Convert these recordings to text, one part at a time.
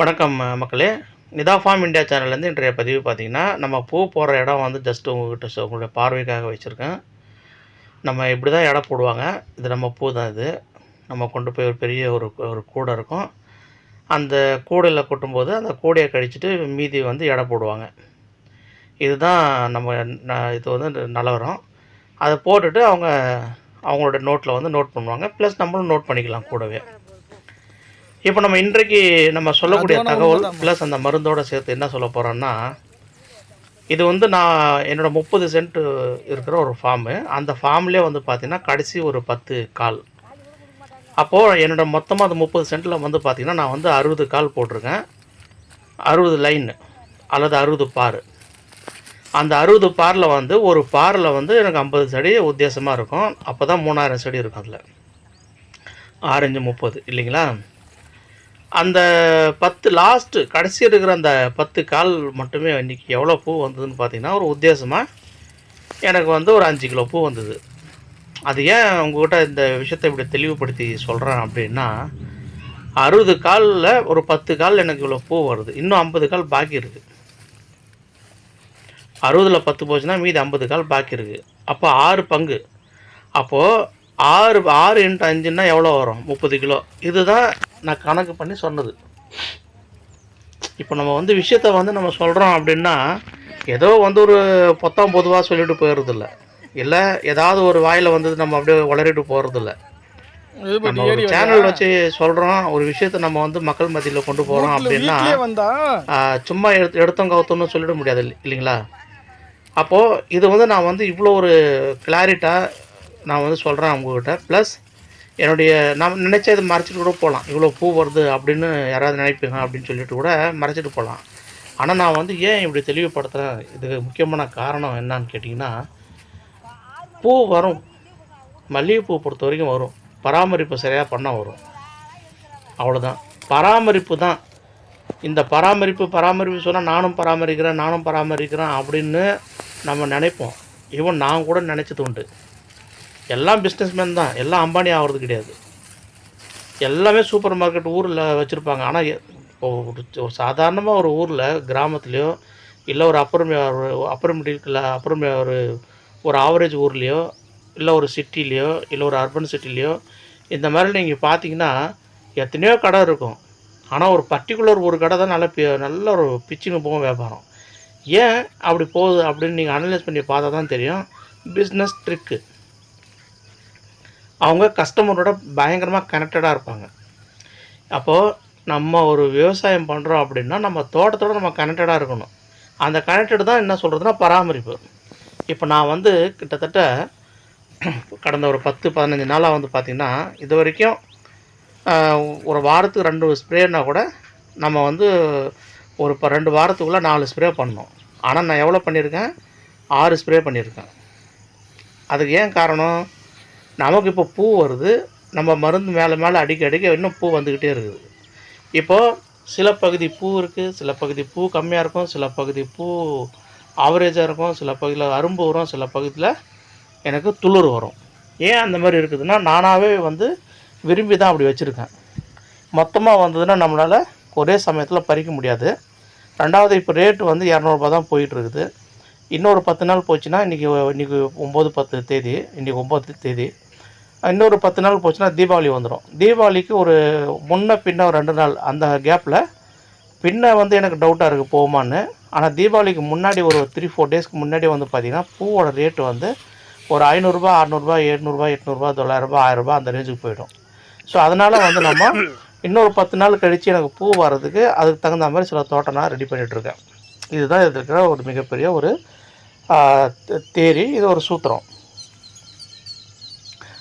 வணக்கம் மக்களே. Nita form India சேனல்லேருந்து இன்றைய பதிவு பார்த்திங்கன்னா நம்ம பூ போடுற இடம் வந்து ஜஸ்ட் உங்கள்கிட்ட உங்களுடைய பார்வைக்காக வச்சுருக்கேன். நம்ம இப்படி தான் இடம் போடுவாங்க. இது நம்ம பூ தான் இது. நம்ம கொண்டு போய் ஒரு பெரிய ஒரு ஒரு கூடை இருக்கும். அந்த கூடையில் கொட்டும்போது அந்த கூடையை கழிச்சிட்டு மீதி வந்து எடை போடுவாங்க. இதுதான் நம்ம இது வந்து நிலவரம். அதை போட்டுட்டு அவங்க அவங்களோட நோட்டில் வந்து நோட் பண்ணுவாங்க. ப்ளஸ் நம்மளும் நோட் பண்ணிக்கலாம் கூடவே. இப்போ நம்ம இன்றைக்கு நம்ம சொல்லக்கூடிய தகவல். ப்ளஸ் அந்த மருந்தோட சேர்த்து என்ன சொல்ல போகிறோன்னா இது வந்து நான் என்னோட முப்பது சென்ட் இருக்கிற ஒரு ஃபார்மு அந்த ஃபார்ம்லேயே வந்து பார்த்தீங்கன்னா கடைசி ஒரு பத்து கால். அப்போது என்னோட மொத்தமாக அந்த முப்பது சென்ட்டில் வந்து பார்த்தீங்கன்னா நான் வந்து அறுபது கால் போட்டிருக்கேன். அறுபது லைன் அல்லது அறுபது பார். அந்த அறுபது பாரில் வந்து ஒரு பாரில் வந்து எனக்கு ஐம்பது செடி உத்தேசமாக இருக்கும். அப்போ தான் மூணாயிரம் செடி இருக்கும் அதில். ஆரஞ்சு முப்பது இல்லைங்களா? அந்த பத்து லாஸ்ட்டு கடைசி இருக்கிற அந்த பத்து கால் மட்டுமே இன்றைக்கி எவ்வளோ பூ வந்ததுன்னு பார்த்தீங்கன்னா ஒரு உத்தேசமாக எனக்கு வந்து ஒரு அஞ்சு கிலோ பூ வந்தது. அது ஏன் உங்ககிட்ட இந்த விஷயத்தை இப்படி தெளிவுபடுத்தி சொல்கிறேன் அப்படின்னா அறுபது காலில் ஒரு பத்து கால் எனக்கு இவ்வளோ பூ வருது. இன்னும் ஐம்பது கால் பாக்கி இருக்குது அறுபதில் பத்து போச்சுன்னா மீதி ஐம்பது கால் பாக்கி இருக்குது அப்போ ஆறு பங்கு. அப்போது ஆறு ஆறு இன்ட்டு அஞ்சுன்னா எவ்வளோ வரும்? முப்பது கிலோ. இதுதான் நான் கணக்கு பண்ணி சொன்னது. இப்போ நம்ம வந்து விஷயத்த வந்து நம்ம சொல்கிறோம் அப்படின்னா ஏதோ வந்து ஒரு பொத்தாம் பொதுவாக சொல்லிட்டு போயிடுறதில்ல. இல்லை ஏதாவது ஒரு வாயில் வந்து நம்ம அப்படியே உளறிட்டு போகிறதில்ல நம்ம ஒரு சேனல் வச்சு சொல்கிறோம் ஒரு விஷயத்த நம்ம வந்து மக்கள் மத்தியில் கொண்டு போகிறோம் அப்படின்னா சும்மா எடுத்து எடுத்தோம் கவுத்தோம்னு சொல்லிட முடியாது இல்ல- இல்லைங்களா? அப்போது இது வந்து நான் வந்து இவ்வளோ ஒரு கிளாரிட்டாக நான் வந்து சொல்கிறேன் உங்கள்கிட்ட ப்ளஸ் என்னுடைய நான் நினச்ச இதை மறைச்சிட்டு கூட போகலாம் இவ்வளோ பூ வருது அப்படின்னு யாராவது நினைப்பீங்க அப்படின்னு சொல்லிட்டு கூட மறைச்சிட்டு போகலாம் ஆனால் நான் வந்து ஏன் இப்படி தெளிவுபடுத்துகிறேன் இதுக்கு முக்கியமான காரணம் என்னன்னு கேட்டிங்கன்னா பூ வரும். மல்லிகைப்பூ பொறுத்த வரைக்கும் வரும். பராமரிப்பு சரியாக பண்ணால் வரும். அவ்வளோதான் பராமரிப்பு தான். இந்த பராமரிப்பு பராமரிப்பு சொன்னால் நானும் பராமரிக்கிறேன் நானும் பராமரிக்கிறேன் அப்படின்னு நம்ம நினைப்போம். ஈவன் நான் கூட நினச்சது உண்டு. எல்லாம் பிஸ்னஸ்மேன் தான். எல்லாம் அம்பானி ஆகிறது கிடையாது. எல்லாமே சூப்பர் மார்க்கெட் ஊரில் வச்சுருப்பாங்க. ஆனால் ஒரு ஒரு சாதாரணமாக ஒரு ஊரில் கிராமத்துலேயோ இல்லை ஒரு அப்பர் அப்பர் மிடில் அப்புறம் ஒரு ஒரு ஆவரேஜ் ஊர்லேயோ இல்லை ஒரு சிட்டிலேயோ இல்லை ஒரு அர்பன் சிட்டிலேயோ இந்த மாதிரி நீங்கள் பார்த்தீங்கன்னா எத்தனையோ கடை இருக்கும். ஆனால் ஒரு பர்டிகுலர் ஒரு கடை தான் நல்ல பி நல்ல ஒரு பிச்சுன்னு போகும் வியாபாரம். ஏன் அப்படி போகுது அப்படின்னு நீங்கள் அனலைஸ் பண்ணி பார்த்தா தான் தெரியும். பிஸ்னஸ் ட்ரிக்கு அவங்க கஸ்டமரோட பயங்கரமாக கனெக்டடாக இருப்பாங்க. அப்போது நம்ம ஒரு விவசாயம் பண்ணுறோம் அப்படின்னா நம்ம தோட்டத்தோட நம்ம கனெக்டடாக இருக்கணும். அந்த கனெக்டடு தான் என்ன சொல்கிறதுனா பராமரிப்பு. இப்போ நான் வந்து கிட்டத்தட்ட கடந்த ஒரு பத்து பதினஞ்சு நாளாக வந்து பார்த்திங்கன்னா இது வரைக்கும் ஒரு வாரத்துக்கு ரெண்டு ஸ்ப்ரேனா கூட நம்ம வந்து ஒரு இப்போ ரெண்டு வாரத்துக்குள்ளே நாலு ஸ்ப்ரே பண்ணோம். ஆனால் நான் எவ்வளோ பண்ணியிருக்கேன்? ஆறு ஸ்ப்ரே பண்ணியிருக்கேன். அதுக்கு ஏன் காரணம்? நமக்கு இப்போ பூ வருது நம்ம மருந்து மேலே மேலே அடிக்க அடிக்க இன்னும் பூ வந்துக்கிட்டே இருக்குது. இப்போது சில பகுதி பூ இருக்குது சில பகுதி பூ கம்மியாக இருக்கும் சில பகுதி பூ ஆவரேஜாக இருக்கும் சில பகுதியில் அரும்பு வரும் சில பகுதியில் எனக்கு துளிர் வரும். ஏன் அந்த மாதிரி இருக்குதுன்னா நானாகவே வந்து விரும்பி தான் அப்படி வச்சுருக்கேன். மொத்தமாக வந்ததுன்னா நம்மளால் ஒரே சமயத்தில் பறிக்க முடியாது. ரெண்டாவது இப்போ ரேட்டு வந்து இரநூறுபா தான் போயிட்டுருக்குது. இன்னொரு பத்து நாள் போச்சுன்னா இன்றைக்கி இன்றைக்கி ஒம்பது பத்து தேதி இன்றைக்கி ஒம்பது தேதி இன்னொரு பத்து நாள் போச்சுன்னா தீபாவளி வந்துடும் தீபாவளிக்கு ஒரு முன்ன பின்ன ஒரு ரெண்டு நாள் அந்த கேப்பில் பின்ன வந்து எனக்கு டவுட்டாக இருக்குது போகுமான்னு. ஆனால் தீபாவளிக்கு முன்னாடி ஒரு த்ரீ ஃபோர் டேஸ்க்கு முன்னாடி வந்து பார்த்திங்கன்னா பூவோட ரேட்டு வந்து ஒரு ஐநூறுரூபா அறநூறுபா எழுநூறுபா எட்நூறுபா தொள்ளாயிரரூபா ஆயிரரூபா அந்த ரேஞ்சுக்கு போயிடும். ஸோ அதனால் வந்து நம்ம இன்னொரு பத்து நாள் கழித்து எனக்கு பூ வர்றதுக்கு அதுக்கு தகுந்த மாதிரி சில தோட்டம் நான் ரெடி பண்ணிகிட்ருக்கேன் இதுதான் இது இருக்கிற ஒரு மிகப்பெரிய ஒரு தேரி இது ஒரு சூத்திரம்.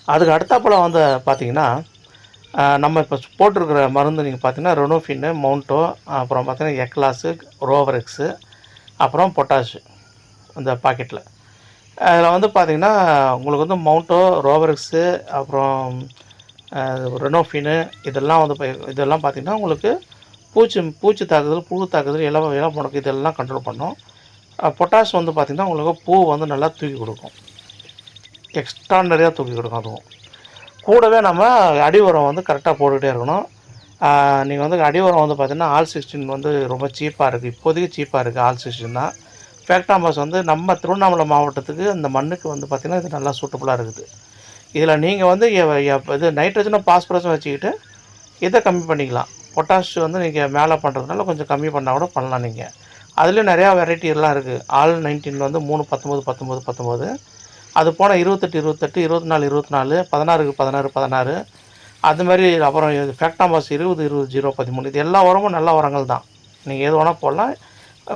அதுக்கு அடுத்தாப்பில் வந்து பார்த்தீங்கன்னா நம்ம இப்போ போட்டிருக்கிற மருந்து நீங்கள் பார்த்தீங்கன்னா ரெனோஃபின்னு மவுண்டோ அப்புறம் பார்த்திங்கன்னா எக்லாஸு ரோவரெக்ஸு அப்புறம் பொட்டாஷு அந்த பாக்கெட்டில் அதில் வந்து பார்த்திங்கன்னா உங்களுக்கு வந்து மவுண்டோ ரோவரெக்ஸு அப்புறம் ரெனோஃபின்னு இதெல்லாம் வந்து இதெல்லாம் பார்த்தீங்கன்னா உங்களுக்கு பூச்சி பூச்சி தாக்குதல் புழு தாக்குதல் இளம் இளம் முடக்கு இதெல்லாம் கண்ட்ரோல் பண்ணும். பொட்டாஷ் வந்து பார்த்திங்கன்னா உங்களுக்கு பூ வந்து நல்லா தூக்கி கொடுக்கும். எக்ஸ்ட்ரானரியாக தூக்கி கொடுக்கும் அதுவும். கூடவே நம்ம அடி உரம் வந்து கரெக்டாக போட்டுக்கிட்டே இருக்கணும். நீங்கள் வந்து அடி உரம் வந்து பார்த்தீங்கன்னா ஆல் சிக்ஸ்டின் வந்து ரொம்ப சீப்பாக இருக்குது இப்போதைக்கு சீப்பாக இருக்குது ஆல் சிக்ஸ்டின் தான். ஃபேக்டாம்பஸ் வந்து நம்ம திருவண்ணாமலை மாவட்டத்துக்கு அந்த மண்ணுக்கு வந்து பார்த்திங்கன்னா இது நல்லா சூட்டபுளாக இருக்குது. இதில் நீங்கள் வந்து இது நைட்ரஜனும் பாஸ்பரஸும் வச்சுக்கிட்டு இதை கம்மி பண்ணிக்கலாம். பொட்டாஷ் வந்து நீங்கள் மேலே பண்ணுறதுனால கொஞ்சம் கம்மி பண்ணால் கூட பண்ணலாம் நீங்கள் அதுலேயும் நிறையா வெரைட்டி எல்லாம் இருக்குது ஆல் நைன்டீன் வந்து மூணு பத்தொம்போது பத்தொம்போது பத்தொம்போது அது போன இருபத்தெட்டு இருபத்தெட்டு இருபத்தி நாலு இருபத்தி நாலு பதினாறுக்கு பதினாறு பதினாறு. அது மாதிரி அப்புறம் ஃபேக்டாம்பாஸ் இருபது இருபது ஜீரோ பதிமூணு. இது எல்லா உரமும் நல்ல உரங்கள் தான். நீங்கள் எது வேணால் போடலாம்.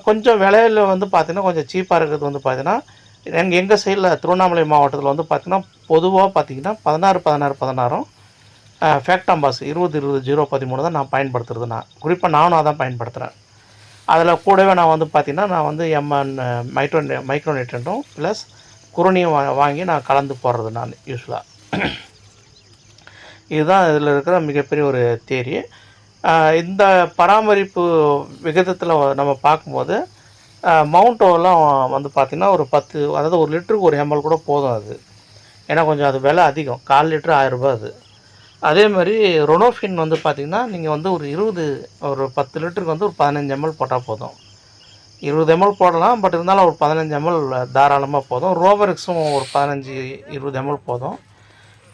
கொஞ்சம் விலையில வந்து பார்த்திங்கன்னா கொஞ்சம் சீப்பாக இருக்கிறது வந்து பார்த்தீங்கன்னா எங்கள் எங்கள் சைடில் திருவண்ணாமலை மாவட்டத்தில் வந்து பார்த்திங்கன்னா பொதுவாக பார்த்தீங்கன்னா பதினாறு பதினாறு பதினாறும் ஃபேக்டாம்பாஸ் இருபது இருபது ஜீரோ பதிமூணு தான் நான் பயன்படுத்துறது நான். குறிப்பாக நானும் அதான் பயன்படுத்துகிறேன் அதில் கூடவே நான் வந்து பார்த்தீங்கன்னா நான் வந்து எம்என் மைக்ரோ மைக்ரோ நியூட்ரண்ட்டும் ப்ளஸ் குருணியை வா வாங்கி நான் கலந்து போடுறது நான் யூஸ்வலாக இதுதான் இதில் இருக்கிற மிகப்பெரிய ஒரு தேரி. இந்த பராமரிப்பு விகிதத்தில் நம்ம பார்க்கும்போது மவுண்டோலாம் வந்து பார்த்திங்கன்னா ஒரு பத்து அதாவது ஒரு லிட்டருக்கு ஒரு எம்எல் கூட போதும் அது. ஏன்னா கொஞ்சம் அது விலை அதிகம். கால் லிட்டரு ஆயரூபா அது. அதே மாதிரி ரொனோஃபின் வந்து பார்த்திங்கன்னா நீங்கள் வந்து ஒரு இருபது ஒரு பத்து லிட்டருக்கு வந்து ஒரு பதினஞ்சு எம்எல் போட்டால் போதும். இருபது எம்எல் போடலாம் பட் இருந்தாலும் ஒரு பதினஞ்சு எம்எல் தாராளமாக போதும். ரோவரிக்ஸும் ஒரு பதினஞ்சு இருபது எம்எல் போதும்.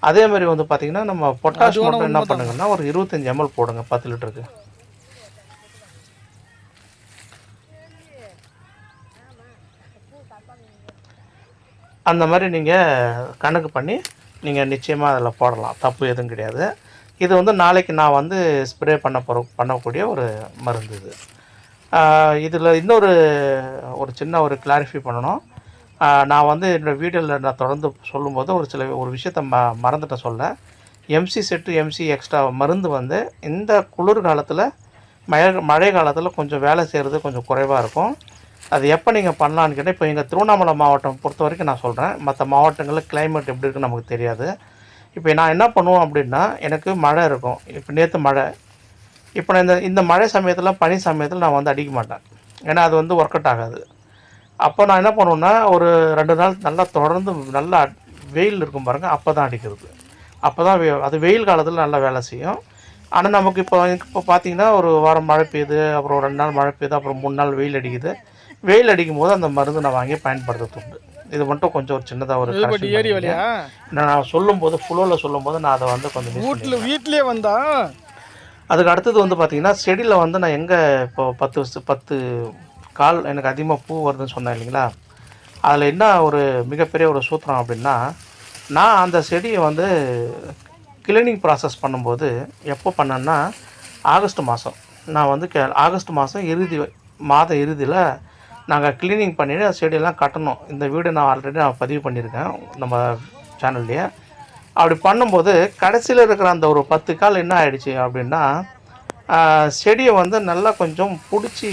அதே மாதிரி வந்து பார்த்திங்கன்னா நம்ம பொட்டாஷ் மட்டும் என்ன. பண்ணுங்கன்னா ஒரு இருபத்தஞ்சி எம்எல் போடுங்க பத்து லிட்டருக்கு. அந்த மாதிரி நீங்கள் கணக்கு பண்ணி நீங்கள் நிச்சயமாக அதில் போடலாம். தப்பு எதுவும் கிடையாது. இது வந்து நாளைக்கு நான் வந்து ஸ்ப்ரே பண்ண போகிற பண்ணக்கூடிய ஒரு மருந்து இது. இதில் இன்னொரு ஒரு சின்ன ஒரு கிளாரிஃபை பண்ணணும். நான் வந்து என்னோடய வீடியோவில் நான் தொடர்ந்து சொல்லும்போது ஒரு சில ஒரு விஷயத்த ம மறந்துட்டேன் சொல்ல. எம்சி செட்டு எம்சி எக்ஸ்ட்ரா மருந்து வந்து இந்த குளிர் காலத்தில் மழை மழை காலத்தில் கொஞ்சம் வேலை செய்கிறது கொஞ்சம் குறைவாக இருக்கும். அது எப்போ நீங்கள் பண்ணலான்னு கேட்டால் இப்போ எங்கள் திருவண்ணாமலை மாவட்டம் பொறுத்த வரைக்கும் நான் சொல்கிறேன் மற்ற மாவட்டங்களில் கிளைமேட் எப்படி இருக்குன்னு நமக்கு தெரியாது. இப்போ நான் என்ன பண்ணுவோம் அப்படின்னா எனக்கு மழை இருக்கும். இப்போ நேற்று மழை. இப்போ நான் இந்த இந்த மழை சமயத்தில் பனி சமயத்தில் நான் வந்து அடிக்க மாட்டேன். ஏன்னா அது வந்து ஒர்க் அவுட் ஆகாது. அப்போ நான் என்ன பண்ணுவேன்னா ஒரு ரெண்டு நாள் நல்லா தொடர்ந்து நல்லா வெயில் இருக்கும் பாருங்க அப்போ தான் அடிக்கிறது. அப்போ தான் அது வெயில் காலத்தில் நல்லா வேலை செய்யும். ஆனால் நமக்கு இப்போ இப்போ பார்த்தீங்கன்னா ஒரு வாரம் மழை பெய்யுது அப்புறம் ரெண்டு நாள் மழை பெய்யுது அப்புறம் மூணு நாள் வெயில் அடிக்குது. வெயில் அடிக்கும் போது அந்த மருந்து நான் வாங்கி பயன்படுத்துறது உண்டு. இது மட்டும் கொஞ்சம் ஒரு சின்னதாக ஒரு இது பட்டி correction ஏரி பண்ணிக்கங்க. வழியா? நான் ஃபுல்லோவில் நான் அதை வந்து கொஞ்சம் வீட்டுல வீட்லயே வந்தா அதுக்கு அடுத்தது வந்து பார்த்திங்கன்னா செடியில் வந்து நான் எங்கே இப்போ பத்து வருஷம் பத்து கால் எனக்கு அதிகமாக பூ வருதுன்னு சொன்னேன் இல்லைங்களா? அதில் என்ன ஒரு மிகப்பெரிய ஒரு சூத்திரம் அப்படின்னா நான் அந்த செடியை வந்து கிளீனிங் ப்ராசஸ் பண்ணும்போது எப்போ பண்ணேன்னா ஆகஸ்ட் மாதம் நான் வந்து கே ஆகஸ்ட் மாதம் இறுதி மாத இறுதியில் நாங்கள் க்ளீனிங் பண்ணிவிட்டு அந்த செடியெல்லாம் கட்டணும். இந்த வீடு நான் ஆல்ரெடி நான் பதிவு பண்ணியிருக்கேன் நம்ம சேனல்லையே அப்படி பண்ணும்போது கடைசியில் இருக்கிற அந்த ஒரு பத்து கால் என்ன ஆயிடுச்சு அப்படின்னா செடியை வந்து நல்லா கொஞ்சம் பிடிச்சி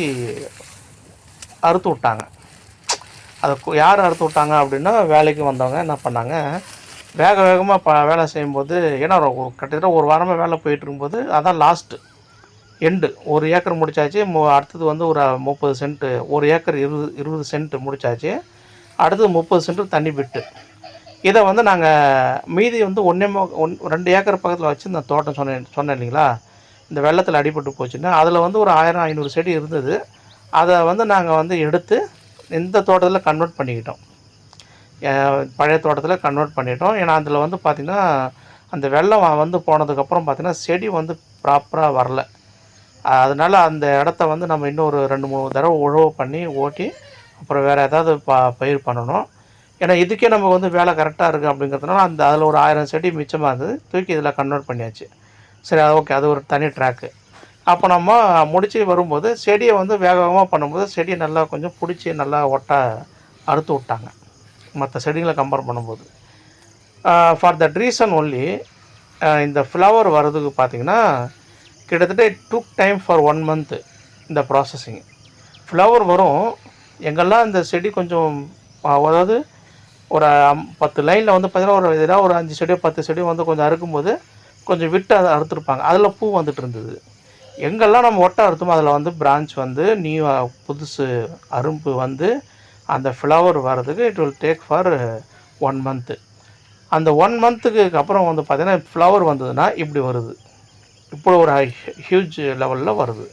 அறுத்து விட்டாங்க. அதை யார் அறுத்து விட்டாங்க அப்படின்னா வேலைக்கு வந்தவங்க என்ன பண்ணாங்க வேக வேகமாக ப வேலை செய்யும்போது ஏன்னா ஒரு கிட்டத்தட்ட ஒரு வாரமாக வேலை போயிட்டு இருக்கும்போது அதான் லாஸ்ட்டு எண்டு ஒரு ஏக்கர் முடிச்சாச்சு மு- அடுத்தது வந்து ஒரு முப்பது சென்ட்டு ஒரு ஏக்கர் இருபது இருபது சென்ட் முடிச்சாச்சு அடுத்தது முப்பது சென்ட்டு தண்ணி விட்டு. இதை வந்து நாங்கள் மீதி வந்து ஒன்றே ஒன் ரெண்டு ஏக்கர் பக்கத்தில் வச்சு இந்த தோட்டம் சொன்னேன் சொன்னேன் இல்லைங்களா? இந்த வெள்ளத்தில் அடிபட்டு போச்சுன்னா அதில் வந்து ஒரு ஆயிரம் ஐநூறு செடி இருந்தது. அதை வந்து நாங்கள் வந்து எடுத்து இந்த தோட்டத்தில் கன்வெர்ட் பண்ணிக்கிட்டோம். பழைய தோட்டத்தில் கன்வெர்ட் பண்ணிட்டோம். ஏன்னா அதில் வந்து பார்த்திங்கன்னா அந்த வெள்ளம் வந்து போனதுக்கப்புறம் பார்த்திங்கன்னா செடி வந்து ப்ராப்பராக வரல. அதனால் அந்த இடத்த வந்து நம்ம இன்னும் ஒரு ரெண்டு மூணு தடவை உழவு பண்ணி ஓட்டி அப்புறம் வேறு ஏதாவது ப பயிர் பண்ணணும். ஏன்னா இதுக்கே நம்ம வந்து வேலை கரெக்டாக இருக்குது அப்படிங்கிறதுனால அந்த அதில் ஒரு ஆயிரம் செடி மிச்சமாக இருந்தது. தூக்கி இதில் கன்வெர்ட் பண்ணியாச்சு. சரி அது ஓகே அது ஒரு தனி ட்ராக்கு அப்போ நம்ம முடித்து வரும்போது செடியை வந்து வேக வேகமாக பண்ணும்போது செடியை நல்லா கொஞ்சம் பிடிச்சி நல்லா ஒட்டா அறுத்து விட்டாங்க. மற்ற செடிகளை கம்பேர் பண்ணும்போது. ஃபார் தட் ரீசன் ஒன்லி இந்த ஃப்ளவர் வர்றதுக்கு பார்த்தீங்கன்னா கிட்டத்தட்ட took time for one month இந்த ப்ராசஸிங் ஃப்ளவர் வரும். எங்கெல்லாம் இந்த செடி கொஞ்சம் அதாவது ஒரு பத்து லைனில் வந்து பார்த்திங்கன்னா ஒரு ஏதாவது ஒரு அஞ்சு செடியோ பத்து செடியோ வந்து கொஞ்சம் அறுக்கும்போது கொஞ்சம் விட்டு அதை அறுத்துருப்பாங்க. அதில் பூ வந்துட்டு இருந்தது. எங்கெல்லாம் நம்ம ஒட்டை அறுத்தோமோ அதில் வந்து பிரான்ச் வந்து நியூ புதுசு அரும்பு வந்து அந்த ஃப்ளவர் வர்றதுக்கு it will take for one month அந்த ஒன் மந்த்துக்கு அப்புறம் வந்து பார்த்திங்கன்னா ஃப்ளவர் வந்ததுன்னா இப்படி வருது. இப்போ ஒரு ஹியூஜ் லெவலில் வருது.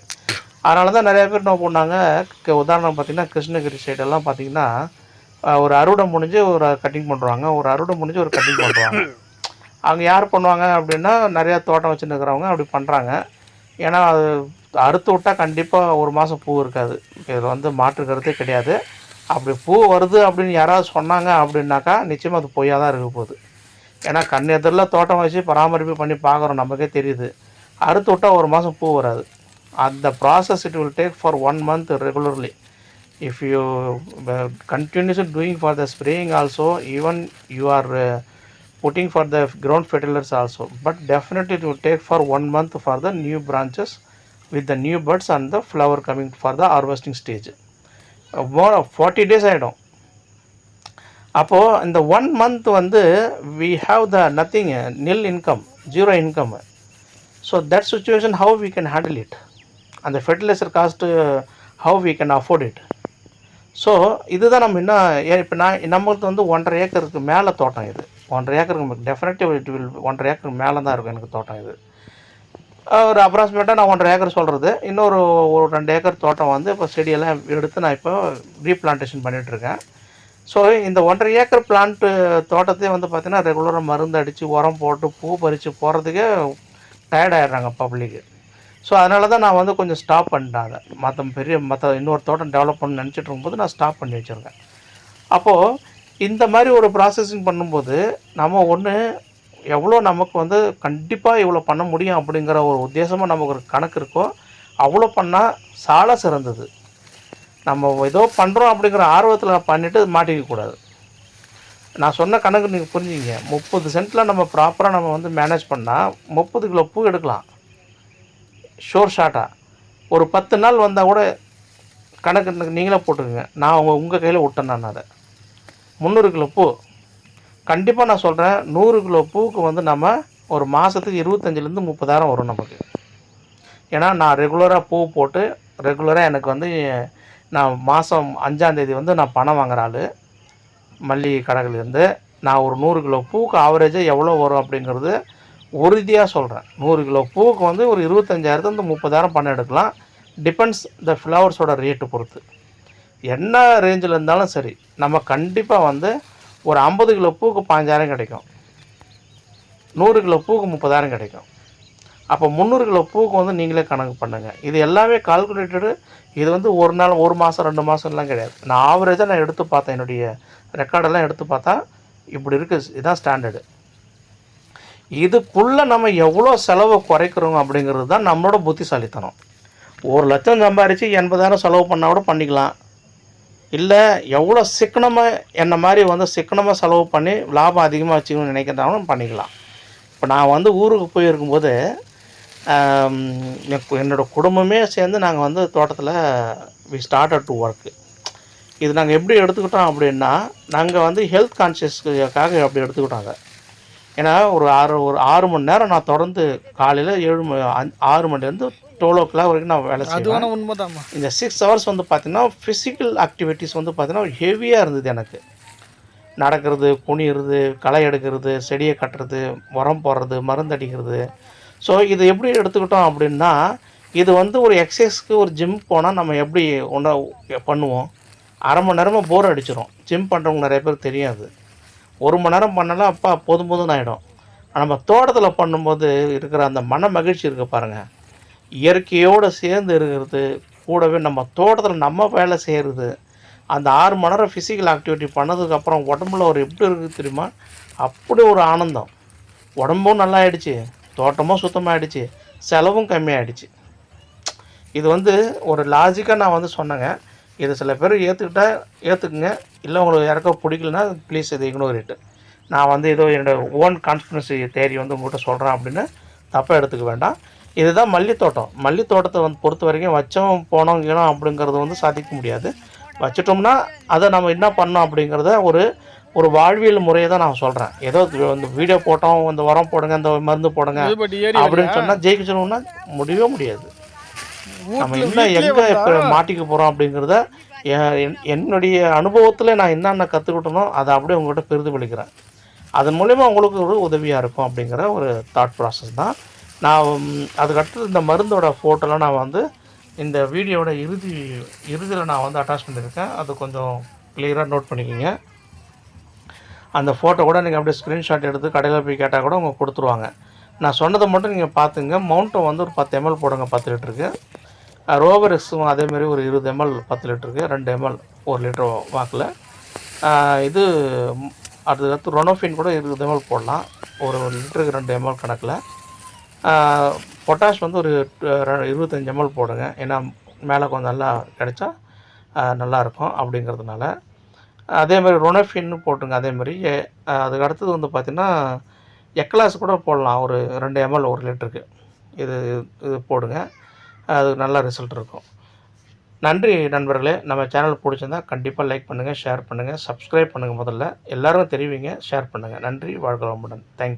அதனால தான் நிறையா பேர் என்ன பண்ணாங்க உதாரணம் பார்த்தீங்கன்னா கிருஷ்ணகிரி சைடெல்லாம் பார்த்திங்கன்னா ஒரு அறுவடை முடிஞ்சு ஒரு கட்டிங் பண்ணுறாங்க ஒரு அறுவடை முடிஞ்சு ஒரு கட்டிங் பண்ணுறாங்க அவங்க யார் பண்ணுவாங்க அப்படின்னா நிறையா தோட்டம் வச்சுன்னு இருக்கிறவங்க அப்படி பண்ணுறாங்க ஏன்னா அது அறுத்து விட்டால் கண்டிப்பாக ஒரு மாதம் பூ இருக்காது. இதில் வந்து மாற்று கருத்தே கிடையாது. அப்படி பூ வருது அப்படின்னு யாராவது சொன்னாங்க அப்படின்னாக்கா நிச்சயமாக அது பொய்யாக தான் இருக்க போகுது. ஏன்னா கண் எதிரில் தோட்டம் வச்சு பராமரிப்பு பண்ணி பார்க்குறோம் நமக்கே தெரியுது. அறுத்து விட்டால் ஒரு மாதம் பூ வராது. அந்த process it will take for one month regularly if you continues doing for the spraying also even you are putting for the ground fertilizers also but definitely it will take for one month for the new branches with the new buds and the flower coming for the harvesting stage Uh, more forty days ஆகிடும் அப்போது இந்த one month வந்து we have the nothing nil income zero income so that situation how we can handle it அந்த fertilizer cost how we can afford it So இதுதான் நம்ம இன்னும் இப்போ நான் நம்மளுக்கு வந்து ஒன்றரை ஏக்கருக்கு மேலே தோட்டம் இது. ஒன்றரை ஏக்கருக்கு டெஃபினட்டிவ் இட் வில் ஒன்றரை ஏக்கருக்கு மேலே தான் இருக்கும் எனக்கு தோட்டம் இது. ஒரு அப்ராக்சிமேட்டாக நான் ஒன்றரை ஏக்கர் சொல்கிறது இன்னொரு ஒரு ரெண்டு ஏக்கர் தோட்டம் வந்து இப்போ செடியெல்லாம் எடுத்து நான் இப்போ ரீப்ளான்டேஷன் பண்ணிகிட்ருக்கேன் ஸோ இந்த ஒன்றரை ஏக்கர் பிளான்ட்டு தோட்டத்தையே வந்து பார்த்திங்கன்னா ரெகுலராக மருந்து அடித்து உரம் போட்டு பூ பறித்து போகிறதுக்கே டயர்ட் ஆகிடுறாங்க பப்ளிக்கு ஸோ அதனால தான் நான் வந்து கொஞ்சம் ஸ்டாப் பண்ணிட்டேன் அதை. மற்ற பெரிய மற்ற இன்னொரு தோட்டம் டெவலப் பண்ண நினச்சிட்டு இருக்கும்போது நான் ஸ்டாப் பண்ணி வச்சுருக்கேன். அப்போது இந்த மாதிரி ஒரு ப்ராசஸிங் பண்ணும்போது நம்ம ஒன்று எவ்வளோ நமக்கு வந்து கண்டிப்பாக இவ்வளோ பண்ண முடியும் அப்படிங்கிற ஒரு உத்தேசமாக நமக்கு ஒரு கணக்கு இருக்கோ அவ்வளோ பண்ணால் சால சிறந்தது. நம்ம ஏதோ பண்ணுறோம் அப்படிங்கிற ஆர்வத்தில் பண்ணிவிட்டு மாட்டிக்க கூடாது. நான் சொன்ன கணக்கு நீங்கள் புரிஞ்சுங்க முப்பது சென்ட்டில் நம்ம ப்ராப்பராக நம்ம வந்து மேனேஜ் பண்ணால் முப்பது கிலோ பூ எடுக்கலாம். ஷோர் ஷார்ட்டாக ஒரு பத்து நாள் வந்தால் கூட கணக்கு நீங்களே போட்டுக்கோங்க. நான் உங்கள் உங்கள் கையில் விட்டேன் நான் அதை. முந்நூறு கிலோ பூ. கண்டிப்பாக நான் சொல்கிறேன் நூறு கிலோ பூவுக்கு வந்து நம்ம ஒரு மாதத்துக்கு இருபத்தஞ்சிலேருந்து முப்பதாயிரம் வரும் நமக்கு. ஏன்னா நான் ரெகுலராக பூ போட்டு ரெகுலராக எனக்கு வந்து நான் மாதம் அஞ்சாந்தேதி வந்து நான் பணம் வாங்குற ஆள். மல்லிகை கடைகள்லேருந்து நான் ஒரு நூறு கிலோ பூவுக்கு ஆவரேஜாக எவ்வளோ வரும் அப்படிங்கிறது உறுதியாக சொல்கிறேன் நூறு கிலோ பூவுக்கு வந்து ஒரு இருபத்தஞ்சாயிரத்துலேருந்து முப்பதாயிரம் பணம் எடுக்கலாம். டிபெண்ட்ஸ் த ஃப்ளவர்ஸோட ரேட்டு பொறுத்து. என்ன ரேஞ்சில் இருந்தாலும் சரி நம்ம கண்டிப்பாக வந்து ஒரு ஐம்பது கிலோ பூவுக்கு பாஞ்சாயிரம் கிடைக்கும். நூறு கிலோ பூவுக்கு முப்பதாயிரம் கிடைக்கும். அப்போ முந்நூறு கிலோ பூவுக்கு வந்து நீங்களே கணக்கு பண்ணுங்கள் இது எல்லாமே கால்குலேட்டடு இது வந்து ஒரு நாள் ஒரு மாதம் ரெண்டு மாதம்லாம் கிடையாது. நான் ஆவரேஜாக நான் எடுத்து பார்த்தேன் என்னுடைய ரெக்கார்டெல்லாம் எடுத்து பார்த்தா இப்படி இருக்குது இதுதான் ஸ்டாண்டர்டு இதுக்குள்ளே நம்ம எவ்வளோ செலவை குறைக்கிறோம் அப்படிங்கிறது தான் நம்மளோட புத்திசாலித்தனம். ஒரு லட்சம் சம்பாரித்து எண்பதாயிரம் செலவு பண்ணால் கூட பண்ணிக்கலாம். இல்லை எவ்வளோ சிக்கனமாக என்ன மாதிரி வந்து சிக்கனமாக செலவு பண்ணி லாபம் அதிகமாக வச்சுக்கணும்னு நினைக்கிறதாலும் பண்ணிக்கலாம். இப்போ நான் வந்து ஊருக்கு போயிருக்கும்போது என்னோடய என்னோட குடும்பமே சேர்ந்து நாங்கள் வந்து தோட்டத்தில் வி ஸ்டார்டட் டு ஒர்க்கு இது நாங்கள் எப்படி எடுத்துக்கிட்டோம் அப்படின்னா நாங்கள் வந்து ஹெல்த் கான்ஷியஸ்க்காக அப்படி எடுத்துக்கிட்டோம் அதை. ஏன்னா ஒரு ஆறு ஒரு ஆறு மணி நேரம் நான் தொடர்ந்து காலையில் ஏழு மணி ஆறு மணிலேருந்து டுவெல் ஓ கிளாக் வரைக்கும் நான் வேலை செய்வேன். இந்த சிக்ஸ் ஹவர்ஸ் வந்து பார்த்தீங்கன்னா ஃபிசிக்கல் ஆக்டிவிட்டீஸ் வந்து பார்த்தீங்கன்னா ஹெவியாக இருந்தது எனக்கு. நடக்கிறது குனிகிறது களை எடுக்கிறது செடியை கட்டுறது உரம் போடுறது மருந்து அடிக்கிறது. ஸோ இது எப்படி எடுத்துக்கிட்டோம் அப்படின்னா இது வந்து ஒரு எக்ஸசைஸ்க்கு ஒரு ஜிம் போனால் நம்ம எப்படி ஒன்றா பண்ணுவோம்? அரை மணி நேரமாக போர் அடிச்சிடும் ஜிம் பண்ணுறவங்க நிறைய பேர் தெரியாது. ஒரு மணி நேரம் பண்ணாலும் அப்பா போதும் போதும் ஆகிடும் நம்ம தோட்டத்தில் பண்ணும்போது இருக்கிற அந்த மன மகிழ்ச்சி இருக்குது பாருங்கள் இயற்கையோடு சேர்ந்து இருக்கிறது கூடவே நம்ம தோட்டத்தில் நம்ம வேலை செய்கிறது அந்த ஆறு மணி நேரம் ஃபிசிக்கல் ஆக்டிவிட்டி பண்ணதுக்கப்புறம் உடம்புல ஒரு எப்படி இருக்குது தெரியுமா? அப்படி ஒரு ஆனந்தம். உடம்பும் நல்லா ஆயிடுச்சு தோட்டமும் சுத்தமாகிடுச்சு செலவும் கம்மியாயிடுச்சு. இது வந்து ஒரு லாஜிக்காக நான் வந்து சொன்னேங்க. இது சில பேர் ஏற்றுக்கிட்டா ஏற்றுக்குங்க இல்லை உங்களுக்கு யாருக்கோ பிடிக்கலனா ப்ளீஸ் இதை இக்னோர் இட்டு நான் வந்து ஏதோ என்னோடய ஓன் கான்ஸ்பிரன்சி தேரி வந்து உங்கள்கிட்ட சொல்கிறேன் அப்படின்னு தப்பாக எடுத்துக்க வேண்டாம். இதுதான் மல்லித்தோட்டம். மல்லித்தோட்டத்தை வந்து பொறுத்த வரைக்கும் வச்சோம் போனோம் கீனோம் அப்படிங்கிறது வந்து சாதிக்க முடியாது. வச்சிட்டோம்னா அதை நம்ம என்ன பண்ணோம் அப்படிங்கிறத ஒரு ஒரு வாழ்வியல் முறையை தான் நான் சொல்கிறேன் ஏதோ இந்த வீடியோ போட்டோம் இந்த உரம் போடுங்க இந்த மருந்து போடுங்க அப்படின்னு சொன்னால் ஜெயிக்கணும்னா முடியவே முடியாது. நம்ம இன்னும் எங்கே இப்போ மாட்டிக்க போகிறோம் அப்படிங்கிறத என்னுடைய அனுபவத்தில் நான் என்னென்ன கற்றுக்கிட்டனோ அதை அப்படியே உங்கள்கிட்ட பிரதிபலிக்கிறேன். அதன் மூலயமா உங்களுக்கு ஒரு உதவியாக இருக்கும் அப்படிங்கிற ஒரு தாட் ப்ராசஸ் தான். நான் ம், அதுக்கடுத்தது இந்த மருந்தோட ஃபோட்டோலாம் நான் வந்து இந்த வீடியோவோட இறுதி இறுதியில் நான் வந்து அட்டாச் பண்ணியிருக்கேன். அது கொஞ்சம் கிளியராக நோட் பண்ணிக்கோங்க. அந்த ஃபோட்டோ கூட நீங்கள் அப்படியே ஸ்க்ரீன்ஷாட் எடுத்து கடையில் போய் கேட்டால் கூட அவங்க கொடுத்துருவாங்க. நான் சொன்னதை மட்டும் நீங்கள் பார்த்துங்க. மவுண்ட்டை வந்து ஒரு பத்து எம்எல் போடுங்க பத்து லிட்டருக்கு. ரோவரெஸும் அதேமாரி ஒரு இருபது எம்எல் பத்து லிட்டருக்கு ரெண்டு எம்எல் ஒரு லிட்டர் வாக்கில். இது அடுத்தது அடுத்து ரொனோஃபின் கூட இருபது எம்எல் போடலாம். ஒரு லிட்டருக்கு ரெண்டு எம்எல் கணக்கில். பொட்டாஷ் வந்து ஒரு இருபத்தஞ்சி எம்எல் போடுங்க. ஏன்னா மேலே கொஞ்சம் நல்லா கிடைச்சா நல்லாயிருக்கும் அப்படிங்கிறதுனால. அதே மாதிரி ரொனோஃபின்னு போட்டுங்க அதே மாதிரி. அதுக்கு அடுத்தது வந்து பார்த்திங்கன்னா எக்லாஸ் கூட போடலாம். ஒரு ரெண்டு எம்எல் ஒரு லிட்டருக்கு. இது இது போடுங்க. அது நல்ல ரிசல்ட் இருக்கும். நன்றி நண்பர்களே. நம்ம சேனல் பிடிச்சிருந்தா கண்டிப்பாக லைக் பண்ணுங்கள் ஷேர் பண்ணுங்கள் சப்ஸ்கிரைப் பண்ணுங்கள் முதல்ல. எல்லாரும் தெரிவிங்க ஷேர் பண்ணுங்கள் நன்றி வாழ்க வளமுடன். தேங்க்யூ